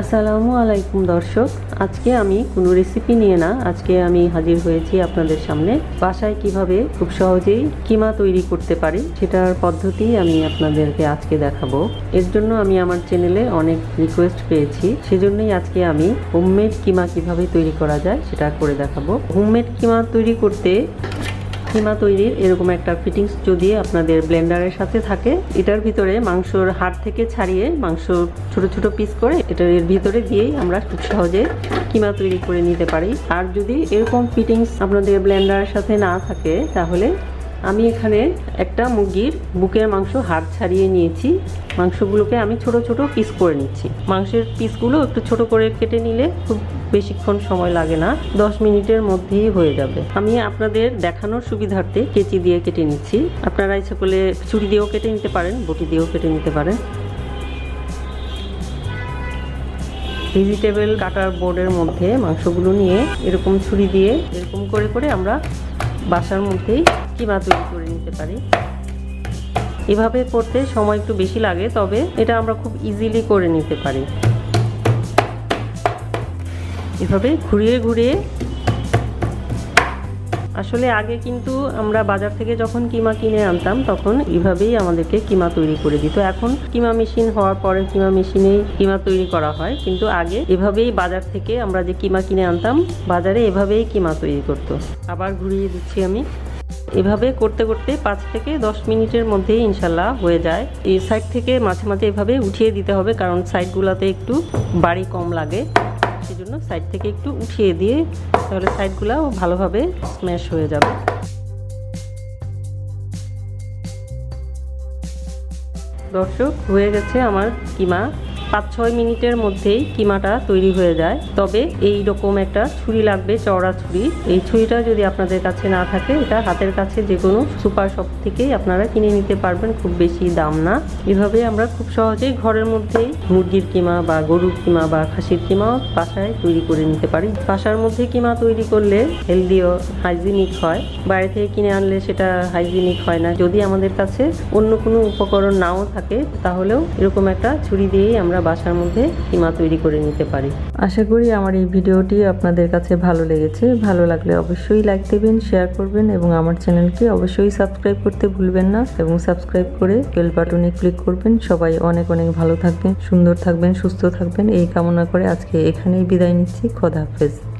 আসসালামু আলাইকুম, দর্শক। আজকে আমি কোনো রেসিপি নিয়ে না, আজকে আমি হাজির হয়েছি আপনাদের সামনে। বাসায় কীভাবে খুব সহজেই কিমা তৈরি করতে পারি, সেটার পদ্ধতি আমি আপনাদেরকে আজকে দেখাবো। এর জন্য আমি আমার চ্যানেলে অনেক রিকোয়েস্ট পেয়েছি। সেজন্যই আজকে আমি হোমমেড কিমা কীভাবে তৈরি করা যায়, সেটা করে দেখাবো। হোমমেড কিমা তৈরি করতে কিমা তৈরির এরকম একটা ফিটিংস যদি আপনাদের ব্লেন্ডারের সাথে থাকে, এটার ভিতরে মাংসর হাড় থেকে ছাড়িয়ে মাংস ছোট ছোট পিস করে এটার এর ভিতরে দিয়েই আমরা খুব সহজে কিমা তৈরি করে নিতে পারি। আর যদি এরকম ফিটিংস আপনাদের ব্লেন্ডারের সাথে না থাকে, তাহলে আমি এখানে একটা মুরগির বুকের মাংস হাড় ছাড়িয়ে নিয়েছি। মাংসগুলোকে আমি ছোট ছোট পিস করে নিচ্ছি। মাংসের পিসগুলো একটু ছোট করে কেটে নিলে খুব বেশিক্ষণ সময় লাগে না, দশ মিনিটের মধ্যেই হয়ে যাবে। আমি আপনাদের দেখানোর সুবিধার্থে কেচি দিয়ে কেটে নিচ্ছি। আপনারা ইচ্ছে করলে ছুরি দিয়েও কেটে নিতে পারেন, বটি দিয়েও কেটে নিতে পারেন। ভেজিটেবল কাটার বোর্ডের মধ্যে মাংসগুলো নিয়ে এরকম ছুরি দিয়ে এরকম করে করে আমরা বাসার মধ্যেই কিমা তৈরি করে নিতে পারি। এভাবে করতে সময় একটু বেশি লাগে, তবে এটা আমরা খুব ইজিলি করে নিতে পারি। এভাবে ঘুরিয়ে ঘুরিয়ে আসলে আগে কিন্তু আমরা বাজার থেকে যখন কিমা কিনে আনতাম, তখন এভাবেই আমাদেরকে কিমা তৈরি করে দিত। এখন কিমা মেশিন হওয়ার পরে কিমা মেশিনেই কিমা তৈরি করা হয়। কিন্তু আগে এভাবেই বাজার থেকে আমরা যে কিমা কিনে আনতাম, বাজারে এভাবেই কিমা তৈরি করতো। আবার ঘুরিয়ে দিচ্ছি আমি। এভাবে করতে করতে পাঁচ থেকে দশ মিনিটের মধ্যেই ইনশাল্লাহ হয়ে যায়। এই সাইড থেকে মাঝে মাঝে এভাবে উঠিয়ে দিতে হবে, কারণ সাইডগুলোতে একটু বাড়ি কম লাগে। সেই জন্য সাইড থেকে একটু উঠিয়ে দিয়ে তাহলে সাইডগুলো ভালোভাবে স্ম্যাশ হয়ে যাবে। দর্শক, হয়ে গেছে আমার কিমা। পাঁচ ছয় মিনিটের মধ্যেই কিমাটা তৈরি হয়ে যায়। তবে এই রকম একটা ছুরি লাগবে, চওড়া ছুরি। এই ছুরিটা যদি আপনাদের কাছে না থাকে, এটা হাতের কাছে যে কোনো সুপার শপ থেকেই আপনারা কিনে নিতে পারবেন, খুব বেশি দাম না। এভাবে আমরা খুব সহজেই ঘরের মধ্যেই মুরগির কিমা বা গরুর কিমা বা খাসির কিমাও বাসায় তৈরি করে নিতে পারি। বাসার মধ্যে কিমা তৈরি করলে হেলদিও হাইজিনিক হয়। বাইরে থেকে কিনে আনলে সেটা হাইজিনিক হয় না। যদি আমাদের কাছে অন্য কোনো উপকরণ নাও থাকে, তাহলেও এরকম একটা ছুরি দিয়েই আমরা বাসার মধ্যে কিমা তৈরি করে নিতে পারি। আশা করি আমার এই ভিডিওটি আপনাদের কাছে ভালো লেগেছে। ভালো লাগলে অবশ্যই লাইক দেবেন শেয়ার করবেন এবং আমার চ্যানেলকে অবশ্যই সাবস্ক্রাইব করতে ভুলবেন না এবং সাবস্ক্রাইব করে বেল বাটনে ক্লিক করবেন। সবাই অনেক অনেক ভালো থাকবেন, সুন্দর থাকবেন, সুস্থ থাকবেন। এই কামনা করে আজকে এখানেই বিদায় নিচ্ছি। খোদা হাফেজ।